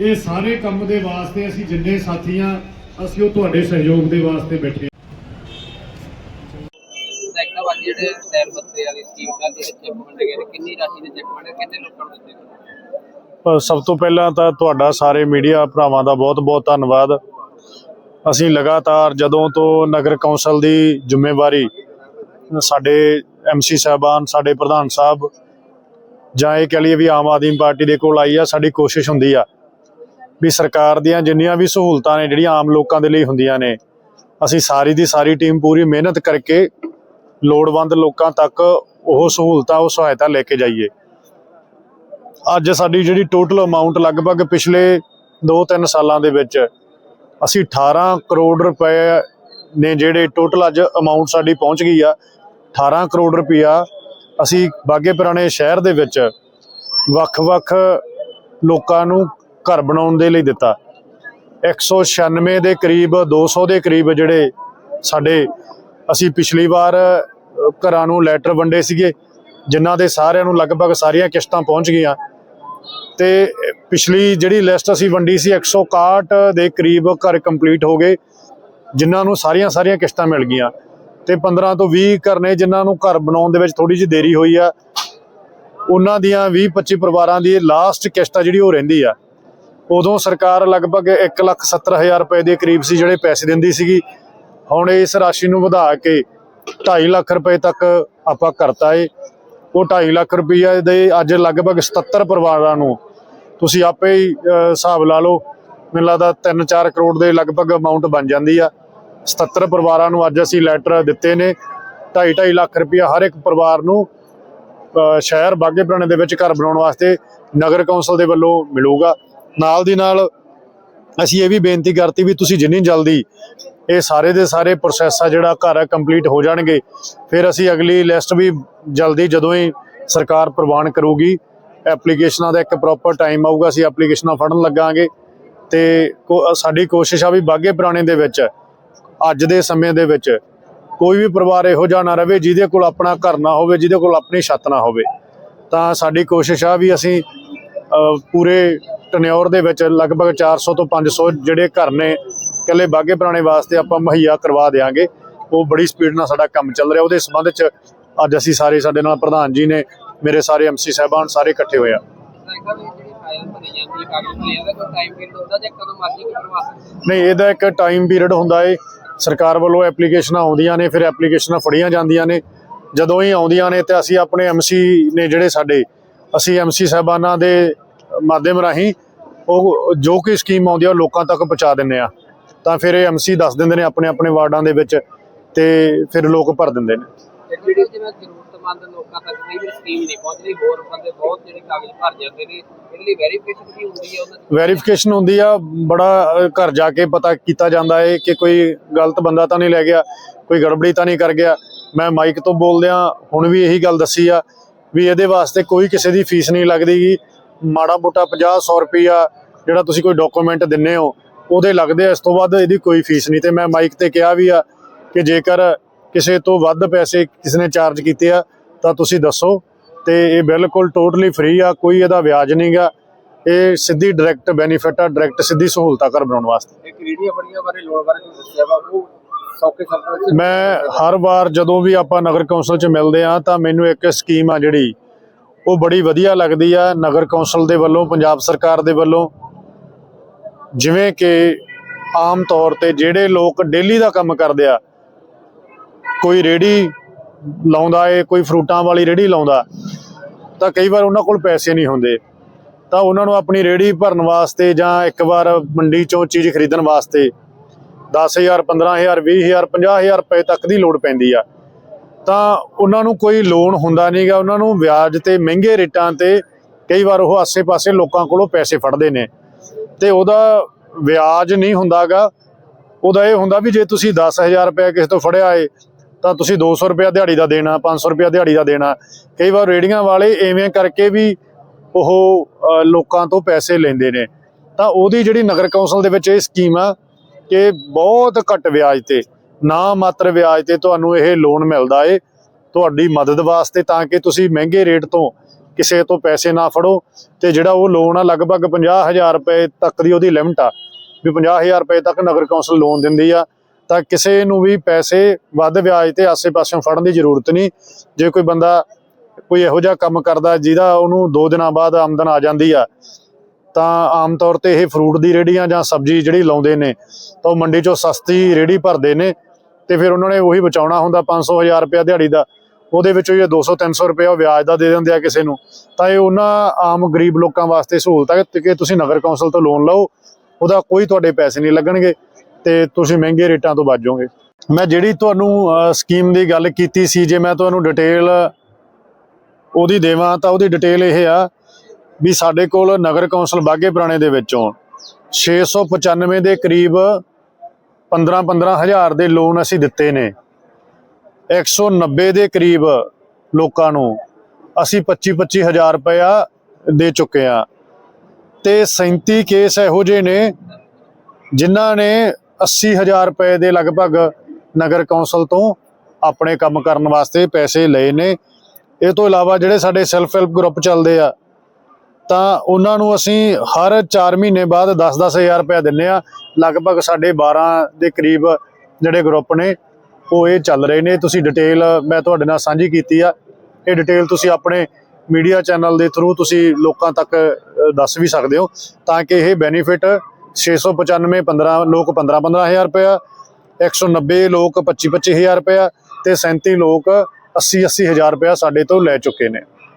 ਇਹ ਸਾਰੇ ਕੰਮ ਦੇ ਵਾਸਤੇ ਅਸੀਂ ਜਿੰਨੇ ਸਾਥੀਆਂ ਅਸੀਂ ਉਹ ਤੁਹਾਡੇ ਸਹਿਯੋਗ ਦੇ ਵਾਸਤੇ ਬੈਠੇ ਜਿਹੜੇ ਟਾਇਰ ਬੱਤੇ ਵਾਲੀ ਸਕੀਮ ਦਾ ਜਿਹੜੇ ਚੈੱਕ ਵੰਡੇ ਗਏ ਨੇ। ਕਿੰਨੀ ਰਾਸ਼ੀ ਦੇ ਚੈੱਕ ਵੰਡੇ ਕਿੰਨੇ ਲੋਕਾਂ ਨੂੰ ਦਿੱਤੇ ਗਏ? ਪਰ ਸਭ ਤੋਂ ਪਹਿਲਾਂ ਤਾਂ ਤੁਹਾਡਾ ਸਾਰੇ ਮੀਡੀਆ ਭਰਾਵਾਂ ਦਾ ਬਹੁਤ-ਬਹੁਤ ਧੰਨਵਾਦ। ਅਸੀਂ ਲਗਾਤਾਰ ਜਦੋਂ ਤੋਂ ਨਗਰ ਕੌਂਸਲ ਦੀ ਜ਼ਿੰਮੇਵਾਰੀ ਸਾਡੇ ਐਮਸੀ ਸਾਹਿਬਾਨ ਸਾਡੇ ਪ੍ਰਧਾਨ ਸਾਹਿਬ ਜਾਂ ਇਹ ਕਹ ਲਈਏ ਵੀ ਆਮ ਆਦਮੀ ਪਾਰਟੀ ਦੇ ਕੋਲ ਆਈ ਆ ਸਾਡੀ ਕੋਸ਼ਿਸ਼ ਹੁੰਦੀ ਆ ਵੀ ਸਰਕਾਰ ਦੀਆਂ ਜਿੰਨੀਆਂ ਵੀ ਸਹੂਲਤਾਂ ਨੇ, ਜਿਹੜੀਆਂ ਆਮ ਲੋਕਾਂ ਦੇ ਲਈ ਹੁੰਦੀਆਂ ਨੇ, ਅਸੀਂ ਸਾਰੀ ਦੀ ਸਾਰੀ ਟੀਮ ਪੂਰੀ ਮਿਹਨਤ ਕਰਕੇ ਲੋੜਵੰਦ ਲੋਕਾਂ ਤੱਕ ਉਹ ਸਹੂਲਤਾਂ, ਉਹ ਸਹਾਇਤਾ ਲੈ ਕੇ ਜਾਈਏ। ਅੱਜ ਸਾਡੀ ਜਿਹੜੀ ਟੋਟਲ ਅਮਾਉਂਟ ਲਗਭਗ ਪਿਛਲੇ 2-3 ਸਾਲਾਂ ਦੇ ਵਿੱਚ ਅਸੀਂ 18 ਕਰੋੜ ਰੁਪਏ ਨੇ ਜਿਹੜੇ ਟੋਟਲ ਅੱਜ ਅਮਾਉਂਟ ਸਾਡੀ ਪਹੁੰਚ ਗਈ ਆ 18 ਕਰੋੜ ਰੁਪਇਆ ਅਸੀਂ ਬਾਗੇ ਪੁਰਾਣੇ ਸ਼ਹਿਰ ਦੇ ਵਿੱਚ ਵੱਖ-ਵੱਖ ਲੋਕਾਂ ਨੂੰ ਘਰ ਬਣਾਉਣ ਦੇ ਲਈ ਦਿੱਤਾ। 196 ਦੇ ਕਰੀਬ 200 ਦੇ ਕਰੀਬ ਜਿਹੜੇ ਸਾਡੇ, ਅਸੀਂ ਪਿਛਲੀ ਵਾਰ ਘਰਾਂ ਨੂੰ ਲੈਟਰ ਵੰਡੇ ਸੀਗੇ, ਜਿਨ੍ਹਾਂ ਦੇ ਸਾਰਿਆਂ ਨੂੰ ਲਗਭਗ ਸਾਰੀਆਂ ਕਿਸ਼ਤਾਂ ਪਹੁੰਚ ਗਈਆਂ। ਤੇ ਪਿਛਲੀ ਜਿਹੜੀ ਲਿਸਟ ਅਸੀਂ ਵੰਡੀ ਸੀ 161 ਦੇ ਕਰੀਬ ਘਰ ਕੰਪਲੀਟ ਹੋ ਗਏ, ਜਿਨ੍ਹਾਂ ਨੂੰ ਸਾਰੀਆਂ ਸਾਰੀਆਂ ਕਿਸ਼ਤਾਂ ਮਿਲ ਗਈਆਂ। ਤੇ 15 ਤੋਂ 20 ਘਰ ਨੇ, ਜਿਨ੍ਹਾਂ ਨੂੰ ਘਰ ਬਣਾਉਣ ਦੇ ਵਿੱਚ ਥੋੜੀ ਜਿਹੀ ਦੇਰੀ ਹੋਈ ਆ। ਉਹਨਾਂ ਦੀਆਂ 20 25 ਪਰਿਵਾਰਾਂ ਦੀ ਲਾਸਟ ਕਿਸ਼ਤ ਆ ਜਿਹੜੀ ਉਹ ਰਹਿੰਦੀ ਆ। ਉਦੋਂ ਸਰਕਾਰ ਲਗਭਗ 1,70,000 ਰੁਪਏ ਦੇ ਕਰੀਬ ਸੀ ਜਿਹੜੇ ਪੈਸੇ ਦਿੰਦੀ ਸੀਗੀ। ਹੁਣ ਇਸ ਰਾਸ਼ੀ ਨੂੰ ਵਧਾ ਕੇ 2.5 ਲੱਖ ਰੁਪਏ ਤੱਕ ਆਪਾਂ ਕਰਤਾ ਏ। ਉਹ 2.5 ਲੱਖ ਰੁਪਈਆ ਦੇ ਅੱਜ ਲਗਭਗ 77 ਪਰਿਵਾਰਾਂ ਨੂੰ ਤੁਸੀਂ ਆਪੇ ਹੀ ਹਿਸਾਬ ਲਾ ਲਓ ਮੈਨੂੰ ਲੱਗਦਾ 3-4 ਕਰੋੜ ਦੇ ਲਗਭਗ ਅਮਾਉਂਟ ਬਣ ਜਾਂਦੀ ਆ। 77 ਪਰਿਵਾਰਾਂ ਨੂੰ ਅੱਜ ਅਸੀਂ ਲੈਟਰ ਦਿੱਤੇ ਨੇ। 2.5 ਲੱਖ ਰੁਪਈਆ ਹਰ ਇੱਕ ਪਰਿਵਾਰ ਨੂੰ ਸ਼ਹਿਰ ਬਾਗੇ ਪੁਰਾਣੇ ਦੇ ਵਿੱਚ ਘਰ ਬਣਾਉਣ ਵਾਸਤੇ ਨਗਰ ਕੌਂਸਲ ਦੇ ਵੱਲੋਂ ਮਿਲੂਗਾ। ਨਾਲ ਦੀ ਨਾਲ ਅਸੀਂ ਇਹ ਵੀ ਬੇਨਤੀ ਕਰਤੀ ਵੀ ਤੁਸੀਂ ਜਿੰਨੀ ਜਲਦੀ ਇਹ ਸਾਰੇ ਦੇ ਸਾਰੇ ਪ੍ਰੋਸੈਸ ਆ ਜਿਹੜਾ ਘਰ ਆ ਕੰਪਲੀਟ ਹੋ ਜਾਣਗੇ, ਫਿਰ ਅਸੀਂ ਅਗਲੀ ਲਿਸਟ ਵੀ ਜਲਦੀ ਜਦੋਂ ਹੀ ਸਰਕਾਰ ਪ੍ਰਵਾਨ ਕਰੂਗੀ ਐਪਲੀਕੇਸ਼ਨਾਂ ਦਾ ਇੱਕ ਪ੍ਰੋਪਰ ਟਾਈਮ ਆਊਗਾ, ਅਸੀਂ ਐਪਲੀਕੇਸ਼ਨਾਂ ਫੜਨ ਲੱਗਾਂਗੇ ਤੇ ਕੋ- ਸਾਡੀ ਕੋਸ਼ਿਸ਼ ਆ ਵੀ ਬਾਗੇ ਪੁਰਾਣੇ ਦੇ ਵਿੱਚ, ਅੱਜ ਦੇ ਸਮੇਂ ਦੇ ਵਿੱਚ ਕੋਈ ਵੀ ਪਰਿਵਾਰ ਇਹੋ ਜਿਹਾ ਨਾ ਰਵੇ ਜਿਹਦੇ ਕੋਲ ਆਪਣਾ ਘਰ ਨਾ ਹੋਵੇ, ਜਿਹਦੇ ਕੋਲ ਆਪਣੀ ਛੱਤ ਨਾ ਹੋਵੇ। ਤਾਂ ਸਾਡੀ ਕੋਸ਼ਿਸ਼ ਆ ਵੀ ਅਸੀਂ ਪੂਰੇ ਟਨਿਓਰ ਦੇ ਵਿੱਚ ਲਗਭਗ 400 ਤੋਂ 500 ਜਿਹੜੇ ਘਰ ਨੇ ਇਕੱਲੇ ਬਾਗੇ ਪੁਰਾਣੇ ਵਾਸਤੇ ਆਪਾਂ ਮੁਹੱਈਆ ਕਰਵਾ ਦੇਾਂਗੇ ਉਹ ਬੜੀ ਸਪੀਡ ਨਾਲ ਸਾਡਾ ਕੰਮ ਚੱਲ ਰਿਹਾ। ਉਹਦੇ ਸੰਬੰਧ ਚ ਅੱਜ ਅਸੀਂ ਸਾਰੇ ਸਾਡੇ ਨਾਲ ਪ੍ਰਧਾਨ ਜੀ ਨੇ, ਮੇਰੇ ਸਾਰੇ ਐਮਸੀ ਸਾਹਿਬਾਨ ਸਾਰੇ ਇਕੱਠੇ ਹੋਏ ਆ। ਨਹੀਂ, ਇਹਦਾ ਇੱਕ ਟਾਈਮ ਪੀਰੀਅਡ ਹੁੰਦਾ ਏ। ਸਰਕਾਰ ਵੱਲੋਂ ਐਪਲੀਕੇਸ਼ਨਾਂ ਆਉਂਦੀਆਂ ਨੇ, ਫਿਰ ਐਪਲੀਕੇਸ਼ਨਾਂ ਫੜੀਆਂ ਜਾਂਦੀਆਂ ਨੇ। ਜਦੋਂ ਹੀ ਆਉਂਦੀਆਂ ਨੇ ਤੇ ਅਸੀਂ ਆਪਣੇ ਐਮਸੀ ਨੇ ਜਿਹੜੇ ਸਾਡੇ, ਅਸੀਂ ਐਮਸੀ ਸਾਹਿਬਾਨਾਂ ਦੇ ਮਾਧਿਅਮ ਰਾਹੀਂ ਉਹ ਜੋ ਕੋਈ ਸਕੀਮ ਆਉਂਦੀ ਆ ਉਹ ਲੋਕਾਂ ਤੱਕ ਪਹੁੰਚਾ ਦਿੰਦੇ ਆ। ਤਾਂ ਫਿਰ ਇਹ ਐਮਸੀ ਦੱਸ ਦਿੰਦੇ ਨੇ ਆਪਣੇ ਆਪਣੇ ਵਾਰਡਾਂ ਦੇ ਵਿੱਚ ਤੇ ਫਿਰ ਲੋਕ ਭਰ ਦਿੰਦੇ ਨੇ। ਤੇ ਜਿਹੜੀ ਜਿਵੇਂ ਜ਼ਰੂਰਤਮੰਦ ਲੋਕਾਂ ਤੱਕ ਕਈ ਵਾਰ ਸਕੀਮ ਨਹੀਂ ਪਹੁੰਚਦੀ ਹੋਰ ਬੰਦੇ ਬਹੁਤ ਜਿਹੜੇ ਕਾਗਜ਼ ਭਰ ਜਾਂਦੇ ਨੇ ਇਹਦੇ ਲਈ ਵੈਰੀਫਿਕੇਸ਼ਨ ਵੀ ਹੁੰਦੀ ਹੈ ਉਹਨਾਂ ਦੀ? ਵੈਰੀਫਿਕੇਸ਼ਨ ਹੁੰਦੀ ਆ ਬੜਾ ਘਰ ਜਾ ਕੇ ਪਤਾ ਕੀਤਾ ਜਾਂਦਾ ਹੈ ਕਿ ਕੋਈ ਗਲਤ ਬੰਦਾ ਤਾਂ ਨਹੀਂ ਲੈ ਗਿਆ ਕੋਈ ਗੜਬੜੀ ਤਾਂ ਨਹੀਂ ਕਰ ਗਿਆ। ਮੈਂ ਮਾਈਕ ਤੋਂ ਬੋਲਦਿਆਂ ਹੁਣ ਵੀ ਇਹੀ ਗੱਲ ਦੱਸੀ ਆ ਵੀ ਇਹਦੇ ਵਾਸਤੇ ਕੋਈ ਕਿਸੇ ਦੀ ਫੀਸ ਨਹੀਂ ਲੱਗਦੀ ਗੀ ਮਾੜਾ ਮੋਟਾ 50 100 ਰੁਪਈਆ ਜਿਹੜਾ ਤੁਸੀਂ ਕੋਈ ਡਾਕੂਮੈਂਟ ਦਿੰਨੇ ਹੋ ਉਹਦੇ ਲੱਗਦੇ ਆ। ਇਸ ਤੋਂ ਵੱਧ ਇਹਦੀ ਕੋਈ ਫੀਸ ਨਹੀਂ। ਤੇ ਮੈਂ ਮਾਈਕ ਤੇ ਕਿਹਾ ਵੀ ਆ ਕਿ ਜੇਕਰ ਕਿਸੇ ਤੋਂ ਵੱਧ ਪੈਸੇ ਕਿਸੇ ਨੇ ਚਾਰਜ ਕੀਤੇ ਆ ਤਾਂ ਤੁਸੀਂ ਦੱਸੋ। ਤੇ ਇਹ ਬਿਲਕੁਲ ਟੋਟਲੀ ਫ੍ਰੀ ਆ ਕੋਈ ਇਹਦਾ ਵਿਆਜ ਨਹੀਂਗਾ ਇਹ ਸਿੱਧੀ ਡਾਇਰੈਕਟ ਬੈਨੀਫਿਟ ਆ ਡਾਇਰੈਕਟ ਸਿੱਧੀ ਸਹੂਲਤਾਂ ਘਰ ਬਣਾਉਣ ਵਾਸਤੇ। ਇੱਕ ਰੇਡੀਓ ਬੜੀਆਂ ਬਾਰੇ ਲੋੜ ਬਾਰੇ ਦੱਸਿਆ ਵਾ? ਉਹ ਮੈਂ ਹਰ ਵਾਰ ਜਦੋਂ ਵੀ ਆਪਾਂ ਨਗਰ ਕੌਂਸਲ 'ਚ ਮਿਲਦੇ ਆ ਤਾਂ ਮੈਨੂੰ ਇੱਕ ਸਕੀਮ ਆ ਜਿਹੜੀ ਉਹ ਬੜੀ ਵਧੀਆ ਲੱਗਦੀ ਆ ਨਗਰ ਕੌਂਸਲ ਦੇ ਵੱਲੋਂ, ਪੰਜਾਬ ਸਰਕਾਰ ਦੇ ਵੱਲੋਂ। ਜਿਵੇਂ ਕਿ ਆਮ ਤੌਰ ਤੇ ਜਿਹੜੇ ਲੋਕ ਡੇਲੀ ਦਾ ਕੰਮ ਕਰਦੇ ਆ, ਕੋਈ ਰੇੜੀ ਲਾਉਂਦਾ ਏ, ਕੋਈ ਫਰੂਟਾਂ ਵਾਲੀ ਰੇੜੀ ਲਾਉਂਦਾ, ਤਾਂ ਕਈ ਵਾਰ ਉਹਨਾਂ ਕੋਲ ਪੈਸੇ ਨਹੀਂ ਹੁੰਦੇ। ਤਾਂ ਉਹਨਾਂ ਨੂੰ ਆਪਣੀ ਰੇੜੀ ਭਰਨ ਵਾਸਤੇ ਜਾਂ ਇੱਕ ਵਾਰ ਮੰਡੀ ਚੋਂ ਚੀਜ਼ ਖਰੀਦਣ ਵਾਸਤੇ 10000 15000 20000 50000 ਰੁਪਏ ਤੱਕ ਦੀ ਲੋੜ ਪੈਂਦੀ ਆ। ਤਾਂ ਉਹਨਾਂ ਨੂੰ ਕੋਈ ਲੋਨ ਹੁੰਦਾ ਨਹੀਂਗਾ ਉਹਨਾਂ ਨੂੰ ਵਿਆਜ ਤੇ ਮਹਿੰਗੇ ਰੇਟਾਂ ਤੇ ਕਈ ਵਾਰ ਉਹ ਆਸੇ-ਪਾਸੇ ਲੋਕਾਂ ਕੋਲੋਂ ਪੈਸੇ ਫੜਦੇ ਨੇ। ਤੇ ਉਹਦਾ ਵਿਆਜ ਨਹੀਂ ਹੁੰਦਾਗਾ ਉਹਦਾ ਇਹ ਹੁੰਦਾ ਵੀ ਜੇ ਤੁਸੀਂ 10000 ਰੁਪਏ ਕਿਸੇ ਤੋਂ ਫੜਿਆ ਏ, ਤਾਂ ਤੁਸੀਂ 200 ਰੁਪਏ ਦਿਹਾੜੀ ਦਾ ਦੇਣਾ 500 ਰੁਪਏ ਦਿਹਾੜੀ ਦਾ ਦੇਣਾ। ਕਈ ਵਾਰ ਰੇੜੀਆਂ ਵਾਲੇ ਐਵੇਂ ਕਰਕੇ ਵੀ ਉਹ ਲੋਕਾਂ ਤੋਂ ਪੈਸੇ ਲੈਂਦੇ ਨੇ। ਤਾਂ ਉਹਦੀ ਜਿਹੜੀ ਨਗਰ ਕੌਂਸਲ ਦੇ ਵਿੱਚ ਇਹ ਸਕੀਮ ਆ ਕਿ ਬਹੁਤ ਘੱਟ ਵਿਆਜ ਤੇ ਨਾ ਮਾਤਰ ਵਿਆਜ ਤੇ ਤੁਹਾਨੂੰ ਇਹ ਲੋਨ ਮਿਲਦਾ ਏ। ਤੁਹਾਡੀ ਮਦਦ ਵਾਸਤੇ ਤਾਂ ਕਿ ਤੁਸੀਂ ਮਹਿੰਗੇ ਰੇਟ ਤੋਂ ਕਿਸੇ ਤੋਂ ਪੈਸੇ ਨਾ ਫੜੋ। ਤੇ ਜਿਹੜਾ ਉਹ ਲੋਨ ਆ, ਲਗਭਗ 50000 ਰੁਪਏ ਤੱਕ ਦੀ ਉਹਦੀ ਲਿਮਟ ਆ। ਵੀ 50000 ਰੁਪਏ ਤੱਕ ਨਗਰ ਕੌਂਸਲ ਲੋਨ ਦਿੰਦੀ ਆ। ਤਾਂ ਕਿਸੇ ਨੂੰ ਵੀ ਪੈਸੇ ਵੱਧ ਵਿਆਜ ਤੇ ਆਸੇ-ਪਾਸਿਓਂ ਫੜਨ ਦੀ ਜ਼ਰੂਰਤ ਨਹੀਂ। ਜੇ ਕੋਈ ਬੰਦਾ ਕੋਈ ਇਹੋ ਜਿਹਾ ਕੰਮ ਕਰਦਾ ਜਿਹਦਾ ਉਹਨੂੰ 2 ਦਿਨਾਂ ਬਾਅਦ ਆਮਦਨ ਆ ਜਾਂਦੀ ਆ, ਤਾਂ ਆਮ ਤੌਰ ਤੇ ਇਹ ਫਰੂਟ ਦੀ ਰੇੜੀਆਂ ਜਾਂ ਸਬਜ਼ੀ ਜਿਹੜੀ ਲਾਉਂਦੇ ਨੇ, ਤਾਂ ਉਹ ਮੰਡੀ ਚੋਂ ਸਸਤੀ ਰੇੜੀ ਭਰਦੇ ਨੇ। ਤੇ ਫਿਰ ਉਹਨਾਂ ਨੇ ਉਹੀ ਬਚਾਉਣਾ ਹੁੰਦਾ 500 ਹਜ਼ਾਰ ਰੁਪਇਆ ਦਿਹਾੜੀ ਦਾ, ਉਹਦੇ ਵਿੱਚੋਂ ਇਹ 200 300 ਰੁਪਇਆ ਉਹ ਵਿਆਜ ਦਾ ਦੇ ਦਿੰਦੇ ਆ ਕਿਸੇ ਨੂੰ। ਤਾਂ ਇਹ ਉਹਨਾਂ ਆਮ ਗਰੀਬ ਲੋਕਾਂ ਵਾਸਤੇ ਸਹੂਲਤ ਹੈ ਕਿ- ਤੁਸੀਂ ਨਗਰ ਕੌਂਸਲ ਤੋਂ ਲੋਨ ਲਓ, ਉਹਦਾ ਕੋਈ ਤੁਹਾਡੇ ਪੈਸੇ ਨਹੀਂ ਲੱਗਣਗੇ ਤੇ ਤੁਸੀਂ ਮਹਿੰਗੇ ਰੇਟਾਂ ਤੋਂ ਬਚ ਮੈਂ ਜਿਹੜੀ ਤੁਹਾਨੂੰ ਸਕੀਮ ਦੀ ਗੱਲ ਕੀਤੀ ਸੀ, ਜੇ ਮੈਂ ਤੁਹਾਨੂੰ ਡਿਟੇਲ ਉਹਦੀ ਦੇਵਾਂ ਤਾਂ ਉਹਦੀ ਡਿਟੇਲ ਇਹ ਆ ਵੀ ਸਾਡੇ ਕੋਲ ਨਗਰ ਕੌਂਸਲ ਬਾਗੇ ਪੁਰਾਣੇ ਦੇ ਵਿੱਚੋਂ 695 ਦੇ ਕਰੀਬ 15 15 ਹਜ਼ਾਰ ਦੇ ਲੋਨ ਅਸੀਂ ਦਿੱਤੇ ਨੇ। 190 ਦੇ ਕਰੀਬ ਲੋਕਾਂ ਨੂੰ ਅਸੀਂ 25 25 ਹਜ਼ਾਰ ਰੁਪਇਆ ਦੇ ਚੁੱਕੇ ਆ ਤੇ 37 ਕੇਸ ਇਹੋ ਜਿਹੇ ਨੇ, ਜਿਨ੍ਹਾਂ ਨੇ 80 ਹਜ਼ਾਰ ਰੁਪਏ ਦੇ ਲਗਭਗ ਨਗਰ ਕੌਂਸਲ ਤੋਂ ਆਪਣੇ ਕੰਮ ਕਰਨ ਵਾਸਤੇ ਪੈਸੇ ਲਏ ਨੇ। ਇਹ ਤੋਂ ਇਲਾਵਾ ਜਿਹੜੇ ਸਾਡੇ ਸੈਲਫ ਹੈਲਪ ਗਰੁੱਪ ਚੱਲਦੇ ਆ ਤਾਂ ਉਹਨਾਂ ਨੂੰ ਅਸੀਂ ਹਰ 4 ਮਹੀਨੇ ਬਾਅਦ 10-10 ਹਜ਼ਾਰ ਰੁਪਏ ਦਿੰਨੇ ਆ। ਲਗਭਗ ਸਾਡੇ 12 ਦੇ ਕਰੀਬ ਜਿਹੜੇ ਗਰੁੱਪ ਨੇ, ਉਹ ਇਹ ਚੱਲ ਰਹੇ ਨੇ। ਤੁਸੀਂ ਡਿਟੇਲ ਮੈਂ ਤੁਹਾਡੇ ਨਾਲ ਸਾਂਝੀ ਕੀਤੀ ਆ। ਇਹ ਡਿਟੇਲ ਤੁਸੀਂ ਆਪਣੇ ਮੀਡੀਆ ਚੈਨਲ ਦੇ ਥਰੂ ਤੁਸੀਂ ਲੋਕਾਂ ਤੱਕ ਦੱਸ ਵੀ ਸਕਦੇ ਹੋ। ਤਾਂ ਕਿ ਇਹ ਬੈਨੀਫਿਟ 695 15 ਲੋਕ 15 15000 ਰੁਪਇਆ 190 ਲੋਕ 25 25000 ਰੁਪਇਆ ਤੇ 37 ਲੋਕ 80 80000 ਰੁਪਇਆ ਸਾਡੇ ਤੋਂ ਲੈ ਚੁੱਕੇ ਨੇ।